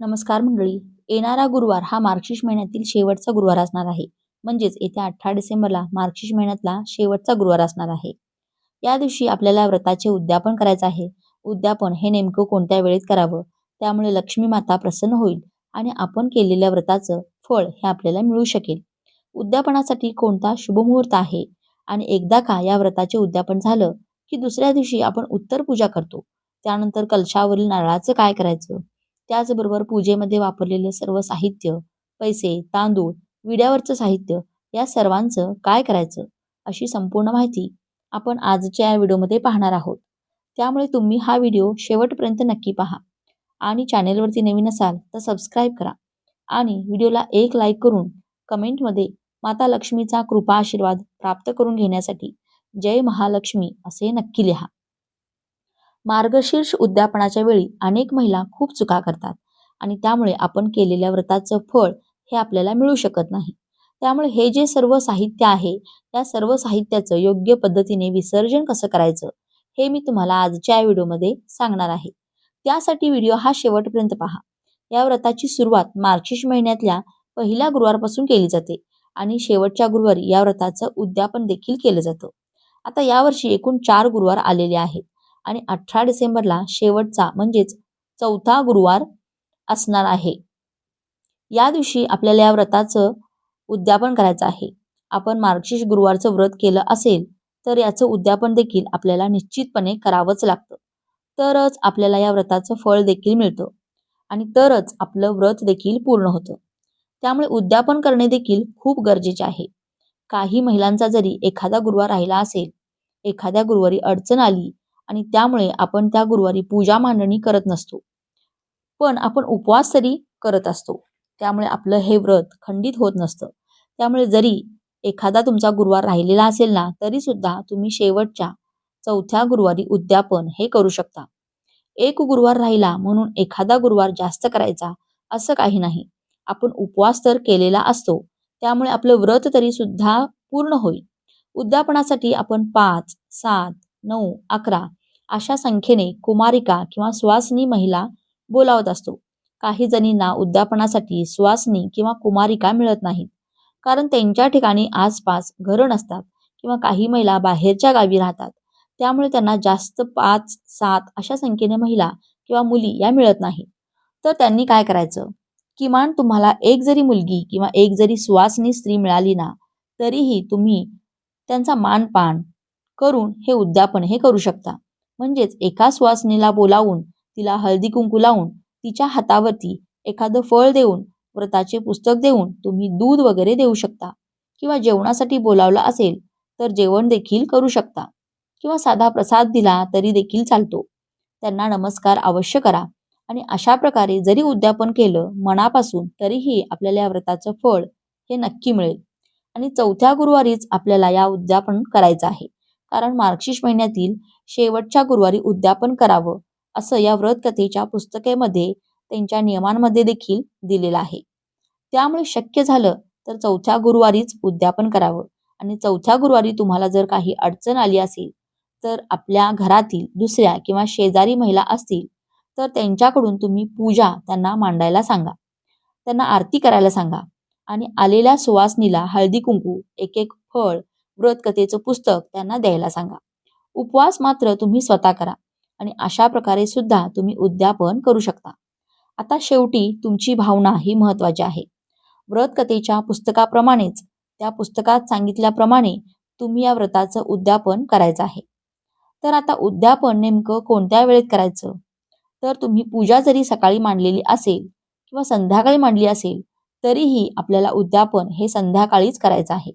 नमस्कार मंडळी. येणारा गुरुवार हा मार्गशीर्ष महिन्यातील शेवटचा गुरुवार असणार आहे. म्हणजेच येत्या अठरा डिसेंबरला मार्गशीर्ष महिन्यातला शेवटचा गुरुवार असणार आहे. या दिवशी आपल्याला व्रताचे उद्यापन करायचं आहे. उद्यापन हे नेमकं कोणत्या वेळेत करावं? त्यामुळे लक्ष्मी माता प्रसन्न होईल आणि आपण केलेल्या व्रताचं फळ हे आपल्याला मिळू शकेल. उद्यापनासाठी कोणता शुभमुहूर्त आहे? आणि एकदा का या व्रताचे उद्यापन झालं की दुसऱ्या दिवशी आपण उत्तर पूजा करतो? त्यानंतर कलशावरील नारळाचं काय करायचं? त्याचबरोबर पूजेमध्ये वापरलेले सर्व साहित्य पैसे तांदूळ विड्यावरचं साहित्य या सर्वांचं काय करायचं? अशी संपूर्ण माहिती आपण आजच्या या व्हिडिओमध्ये पाहणार आहोत. त्यामुळे तुम्ही हा व्हिडिओ शेवटपर्यंत नक्की पहा आणि चॅनेलवरती नवीन असाल तर सबस्क्राईब करा आणि व्हिडिओला एक लाईक करून कमेंटमध्ये माता लक्ष्मीचा कृपा आशीर्वाद प्राप्त करून घेण्यासाठी जय महालक्ष्मी असे नक्की लिहा. मार्गशीर्ष उद्यापनाच्या वेळी अनेक महिला खूप चुका करतात आणि त्यामुळे आपण केलेल्या व्रताचं फळ हे आपल्याला मिळू शकत नाही. त्यामुळे हे जे सर्व साहित्य आहे त्या सर्व साहित्याचं योग्य पद्धतीने विसर्जन कसं करायचं हे मी तुम्हाला आजच्या या व्हिडिओमध्ये सांगणार आहे. त्यासाठी व्हिडिओ हा शेवटपर्यंत पहा. या व्रताची सुरुवात मार्चिश महिन्यातल्या पहिल्या गुरुवारपासून केली जाते आणि शेवटच्या गुरुवारी या व्रताचं उद्यापन देखील केलं जातं. आता यावर्षी एकूण चार गुरुवार आलेले आहेत. आणि अठरा डिसेंबरला शेवटचा म्हणजेच चौथा गुरुवार असणार आहे. या दिवशी आपल्याला या व्रताचं उद्यापन करायचं आहे. आपण मार्गशीर्ष गुरुवारचं व्रत केलं असेल तर याचं उद्यापन देखील आपल्याला निश्चितपणे करावंच लागतं. तरच आपल्याला या व्रताचं फळ देखील मिळतं आणि तरच आपलं व्रत देखील पूर्ण होतं. त्यामुळे उद्यापन करणे देखील खूप गरजेचे आहे. काही महिलांचा जरी एखादा गुरुवार राहिला असेल एखाद्या गुरुवारी अडचण आली आणि त्यामुळे आपण त्या गुरुवारी पूजा मांडणी करत नसतो. पण आपण उपवास तरी करत असतो. त्यामुळे आपलं हे व्रत खंडित होत नसतं. त्यामुळे जरी एखादा तुमचा गुरुवार राहिलेला असेल ना तरी सुद्धा तुम्ही शेवटच्या चौथ्या गुरुवारी उद्यापन हे करू शकता. एक गुरुवार राहिला म्हणून एखादा गुरुवार जास्त करायचा असं काही नाही. आपण उपवास तर केलेला असतो. त्यामुळे आपलं व्रत तरी सुद्धा पूर्ण होईल. उद्यापनासाठी आपण पाच सात नऊ अकरा अशा संख्येने कुमारिका किंवा सुवासनी महिला बोलावत असतो. काही जणींना उद्यापनासाठी सुवासनी किंवा कुमारिका मिळत नाहीत. कारण त्यांच्या ठिकाणी आसपास घरं नसतात किंवा काही महिला बाहेरच्या गावी राहतात. त्यामुळे त्यांना जास्त पाच सात अशा संख्येने महिला किंवा मुली या मिळत नाही तर त्यांनी काय करायचं? किमान तुम्हाला एक जरी मुलगी किंवा एक जरी सुवासनी स्त्री मिळाली ना तरीही तुम्ही त्यांचा मानपान करून हे उद्यापन हे करू शकता. म्हणजेच एका सुवासनीला बोलावून तिला हळदी कुंकू लावून तिच्या हातावरती एखादं फळ देऊन व्रताचे पुस्तक देऊन तुम्ही दूध वगैरे देऊ शकता. किंवा जेवणासाठी बोलावलं असेल तर जेवण देखील करू शकता. किंवा साधा प्रसाद दिला तरी देखील चालतो. त्यांना नमस्कार अवश्य करा. आणि अशा प्रकारे जरी उद्यापन केलं मनापासून तरीही आपल्याला या व्रताचं फळ हे नक्की मिळेल. आणि चौथ्या गुरुवारीच आपल्याला या उद्यापन करायचं आहे. कारण मार्गशीर्ष महिन्यातील शेवटच्या गुरुवारी उद्यापन करावं असं या व्रत कथेच्या पुस्तकेमध्ये त्यांच्या नियमांमध्ये देखील दिलेलं आहे. त्यामुळे शक्य झालं तर चौथ्या गुरुवारीच उद्यापन करावं आणि चौथ्या गुरुवारी तुम्हाला जर काही अडचण आली असेल तर आपल्या घरातील दुसऱ्या किंवा शेजारी महिला असतील तर त्यांच्याकडून तुम्ही पूजा त्यांना मांडायला सांगा. त्यांना आरती करायला सांगा आणि आलेल्या सुवासनीला हळदी कुंकू एक एक फळ व्रतकथेचं पुस्तक त्यांना द्यायला सांगा. उपवास मात्र तुम्ही स्वतः करा आणि अशा प्रकारे सुद्धा तुम्ही उद्यापन करू शकता. आता शेवटी तुमची भावना ही महत्वाची आहे. व्रतकथेच्या पुस्तकाप्रमाणेच त्या पुस्तकात सांगितल्याप्रमाणे तुम्ही या व्रताचं उद्यापन करायचं आहे. तर आता उद्यापन नेमकं कोणत्या वेळेत करायचं? तर तुम्ही पूजा जरी सकाळी मांडलेली असेल किंवा संध्याकाळी मांडली असेल तरीही आपल्याला उद्यापन हे संध्याकाळीच करायचं आहे.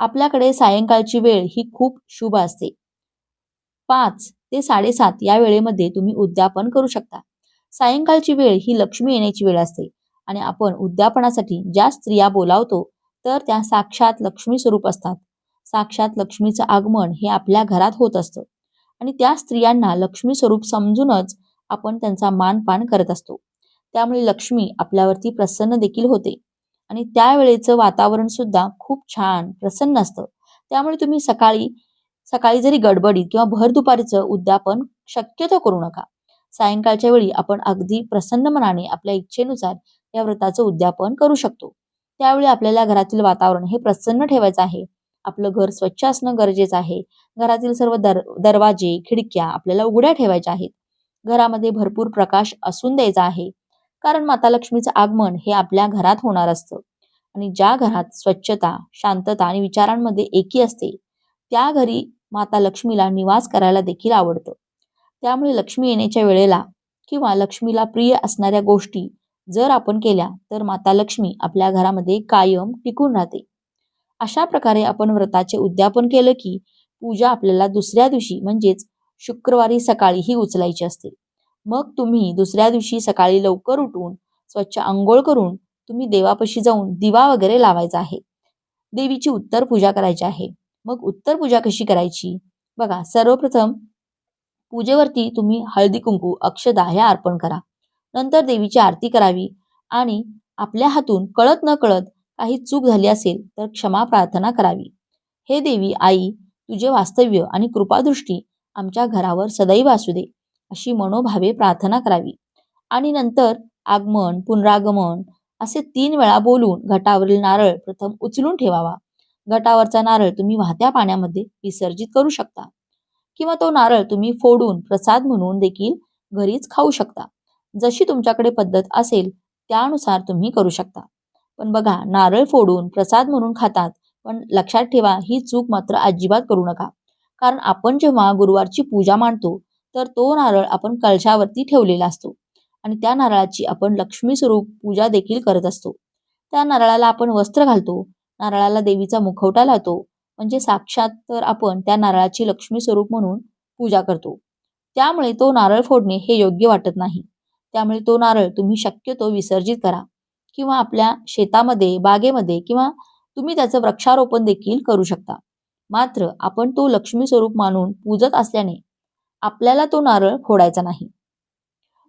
आपल्याकडे सायंकाळची वेळ ही खूप शुभ असते. पाच ते साडेसात या वेळेमध्ये तुम्ही उद्यापन करू शकता. सायंकाळची वेळ ही लक्ष्मी येण्याची वेळ असते आणि आपण उद्यापनासाठी ज्या स्त्रिया बोलावतो तर त्या साक्षात लक्ष्मी स्वरूप असतात. साक्षात लक्ष्मीचं आगमन हे आपल्या घरात होत असतं आणि त्या स्त्रियांना लक्ष्मी स्वरूप समजूनच आपण त्यांचा मानपान करत असतो. त्यामुळे लक्ष्मी आपल्यावरती प्रसन्न देखील होते. आणि त्यावेळेचं वातावरण सुद्धा खूप छान प्रसन्न असतं. त्यामुळे तुम्ही सकाळी सकाळी जरी गडबडीत किंवा भर दुपारीचं उद्यापन शक्यतो करू नका. सायंकाळच्या वेळी आपण अगदी प्रसन्न मनाने आपल्या इच्छेनुसार या व्रताचं उद्यापन करू शकतो. त्यावेळी आपल्याला घरातील वातावरण हे प्रसन्न ठेवायचं आहे. आपलं घर स्वच्छ असणं गरजेचं आहे. घरातील सर्व दर दरवाजे खिडक्या आपल्याला उघड्या ठेवायच्या आहेत. घरामध्ये भरपूर प्रकाश असून द्यायचा आहे. कारण माता लक्ष्मीचं आगमन हे आपल्या घरात होणार असतं. आणि ज्या घरात स्वच्छता शांतता आणि विचारांमध्ये एकी असते त्या घरी माता लक्ष्मीला निवास करायला देखील आवडतं. त्यामुळे लक्ष्मी येण्याच्या वेळेला किंवा लक्ष्मीला प्रिय असणाऱ्या गोष्टी जर आपण केल्या तर माता लक्ष्मी आपल्या घरामध्ये कायम टिकून राहते. अशा प्रकारे आपण व्रताचे उद्यापन केलं की पूजा आपल्याला दुसऱ्या दिवशी म्हणजेच शुक्रवारी सकाळी ही उचलायची असते. मग तुम्ही दुसऱ्या दिवशी सकाळी लवकर उठून स्वच्छ आंघोळ करून तुम्ही देवापाशी जाऊन दिवा वगैरे लावायचा आहे. देवीची उत्तर पूजा करायची आहे. मग उत्तर पूजा कशी करायची? बघा सर्वप्रथम पूजेवरती तुम्ही हळदी कुंकू अक्षदा ह्या अर्पण करा. नंतर देवीची आरती करावी आणि आपल्या हातून कळत न कळत काही चूक झाली असेल तर क्षमा प्रार्थना करावी. हे देवी आई तुझे वास्तव्य आणि कृपादृष्टी आमच्या घरावर सदैव असू दे. अशी मनोभावे प्रार्थना करावी. आणि नंतर आगमन पुनरागमन असे तीन वेळा बोलून घटावरील नारळ प्रथम उचलून ठेवावा. घटावरचा नारळ तुम्ही वाहत्या पाण्यामध्ये विसर्जित करू शकता. किंवा तो नारळ तुम्ही फोडून प्रसाद म्हणून देखील घरीच खाऊ शकता. जशी तुमच्याकडे पद्धत असेल त्यानुसार तुम्ही करू शकता. पण बघा नारळ फोडून प्रसाद म्हणून खातात पण लक्षात ठेवा ही चूक मात्र अजिबात करू नका. कारण आपण जेव्हा गुरुवारची पूजा मांडतो तर तो नारळ आपण कलशावरती ठेवलेला असतो. आणि त्या नारळाची आपण लक्ष्मी स्वरूप पूजा देखील करत असतो. त्या नारळाला आपण वस्त्र घालतो. नारळाला देवीचा मुखवटा लावतो. म्हणजे साक्षात तर आपण त्या नारळाची लक्ष्मी स्वरूप म्हणून पूजा करतो. त्यामुळे तो नारळ फोडणे हे योग्य वाटत नाही. त्यामुळे तो नारळ तुम्ही शक्यतो विसर्जित करा. किंवा आपल्या शेतामध्ये बागेमध्ये किंवा तुम्ही त्याचं वृक्षारोपण देखील करू शकता. मात्र आपण तो लक्ष्मी स्वरूप मानून पूजत असल्याने आपल्याला तो नारळ फोडायचा नाही.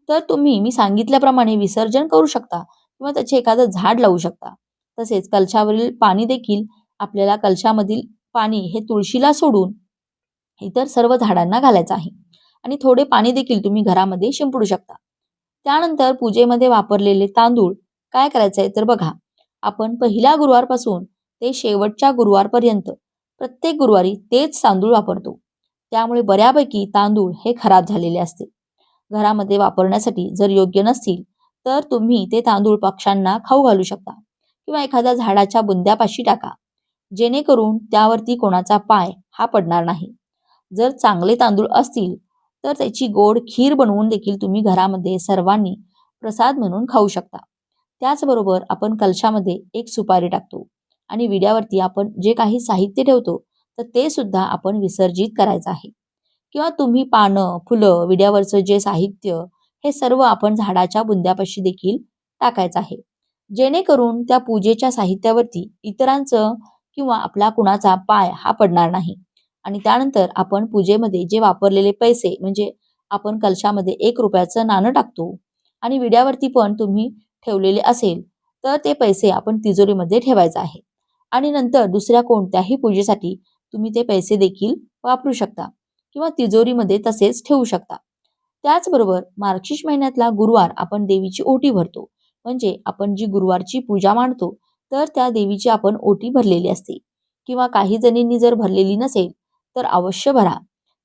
तर तुम्ही मी सांगितल्याप्रमाणे विसर्जन करू शकता किंवा त्याचे एखादं झाड लावू शकता. तसेच कलशावरील पाणी देखील आपल्याला कलशामधील पाणी हे तुळशीला सोडून इतर सर्व झाडांना घालायचं आहे. आणि थोडे पाणी देखील तुम्ही घरामध्ये शिंपडू शकता. त्यानंतर पूजेमध्ये वापरलेले तांदूळ काय करायचंय तर बघा. आपण पहिल्या गुरुवारपासून ते शेवटच्या गुरुवारपर्यंत प्रत्येक गुरुवारी तेच तांदूळ वापरतो. त्यामुळे बऱ्यापैकी तांदूळ हे खराब झालेले असते. घरामध्ये वापरण्यासाठी जर योग्य नसतील तर तुम्ही ते तांदूळ पक्ष्यांना खाऊ घालू शकता किंवा एखाद्या झाडाच्या बुंद्यापाशी टाका. जेणेकरून त्यावरती कोणाचा पाय हा पडणार नाही. जर चांगले तांदूळ असतील तर त्याची गोड खीर बनवून देखील तुम्ही घरामध्ये सर्वांनी प्रसाद म्हणून खाऊ शकता. त्याचबरोबर आपण कलशामध्ये एक सुपारी टाकतो आणि विड्यावरती आपण जे काही साहित्य ठेवतो तर ते सुद्धा आपण विसर्जित करायचं आहे. किंवा तुम्ही पानं फुलं विड्यावरचं जे साहित्य हे सर्व आपण झाडाच्या बुंद्यापाशी देखील टाकायचं आहे. जेणेकरून त्या पूजेच्या साहित्यावरती इतरांचं किंवा आपला कुणाचा पाय हा पडणार नाही. आणि त्यानंतर आपण पूजेमध्ये जे वापरलेले पैसे म्हणजे आपण कलशामध्ये एक रुपयाचं नाणं टाकतो आणि विड्यावरती पण तुम्ही ठेवलेले असेल तर ते पैसे आपण तिजोरीमध्ये ठेवायचं आहे. आणि नंतर दुसऱ्या कोणत्याही पूजेसाठी तुम्ही ते पैसे देखील वापरू शकता किंवा तिजोरीमध्ये तसेच ठेवू शकता. त्याचबरोबर मार्गशीर्ष महिन्यातला गुरुवार आपण देवीची ओटी भरतो. म्हणजे आपण जी गुरुवारची पूजा मांडतो तर त्या देवीची आपण ओटी भरलेली असते. किंवा काही जणींनी जर भरलेली नसेल तर अवश्य भरा.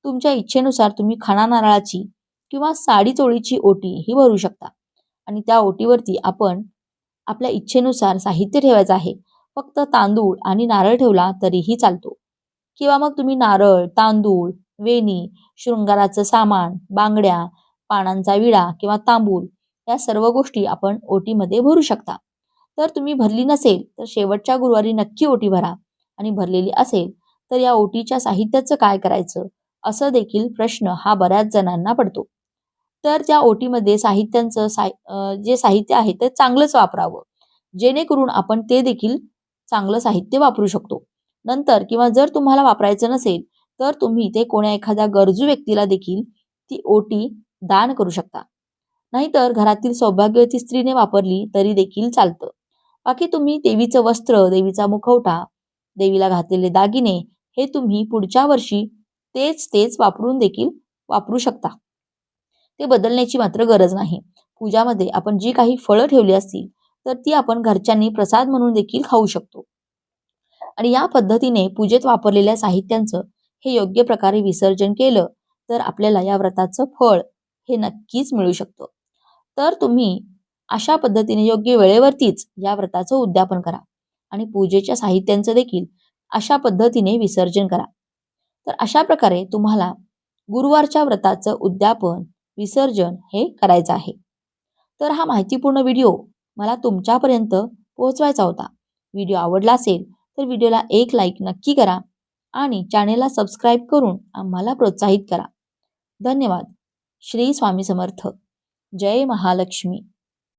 तुमच्या इच्छेनुसार तुम्ही खाणा नारळाची किंवा साडी चोळीची ओटी ही भरू शकता. आणि त्या ओटीवरती आपण आपल्या इच्छेनुसार साहित्य ठेवायचं आहे. फक्त तांदूळ आणि नारळ ठेवला तरीही चालतो. किंवा मग तुम्ही नारळ तांदूळ वेणी शृंगाराचं सामान बांगड्या पानांचा विडा किंवा तांबूल या सर्व गोष्टी आपण ओटीमध्ये भरू शकता. तर तुम्ही भरली नसेल तर शेवटच्या गुरुवारी नक्की ओटी भरा. आणि भरलेली असेल तर या ओटीच्या साहित्याचं काय करायचं? असं देखील प्रश्न हा बऱ्याच जणांना पडतो. तर त्या ओटीमध्ये साहित्यांचं साहि जे साहित्य आहे ते चांगलंच वापरावं. जेणेकरून आपण ते देखील चांगलं साहित्य वापरू शकतो. नंतर किंवा जर तुम्हाला वापरायचं नसेल तर तुम्ही ते कोण्या एखाद्या गरजू व्यक्तीला देखील ती ओटी दान करू शकता. नाहीतर घरातील सौभाग्यवती स्त्रीने वापरली तरी देखील चालतं. बाकी तुम्ही देवीचं वस्त्र देवीचा मुखवटा देवीला घातलेले दागिने हे तुम्ही पुढच्या वर्षी तेच तेच वापरून देखील वापरू शकता. ते बदलण्याची मात्र गरज नाही. पूजामध्ये आपण जी काही फळं ठेवली असतील तर ती आपण घरच्यांनी प्रसाद म्हणून देखील खाऊ शकतो. आणि या पद्धतीने पूजेत वापरलेल्या साहित्यांचं हे योग्य प्रकारे विसर्जन केलं तर आपल्याला या व्रताचं फळ हे नक्कीच मिळू शकतं. तर तुम्ही अशा पद्धतीने योग्य वेळेवरतीच या व्रताचं उद्यापन करा आणि पूजेच्या साहित्यांचं देखील अशा पद्धतीने विसर्जन करा. तर अशा प्रकारे तुम्हाला गुरुवारच्या व्रताचं उद्यापन विसर्जन हे करायचं आहे. तर हा माहितीपूर्ण व्हिडिओ मला तुमच्यापर्यंत पोहोचवायचा होता. व्हिडिओ आवडला असेल तर व्हिडिओला एक लाईक नक्की करा आणि चॅनेलला सबस्क्राईब करून आम्हाला प्रोत्साहित करा. धन्यवाद. श्री स्वामी समर्थ. जय महालक्ष्मी.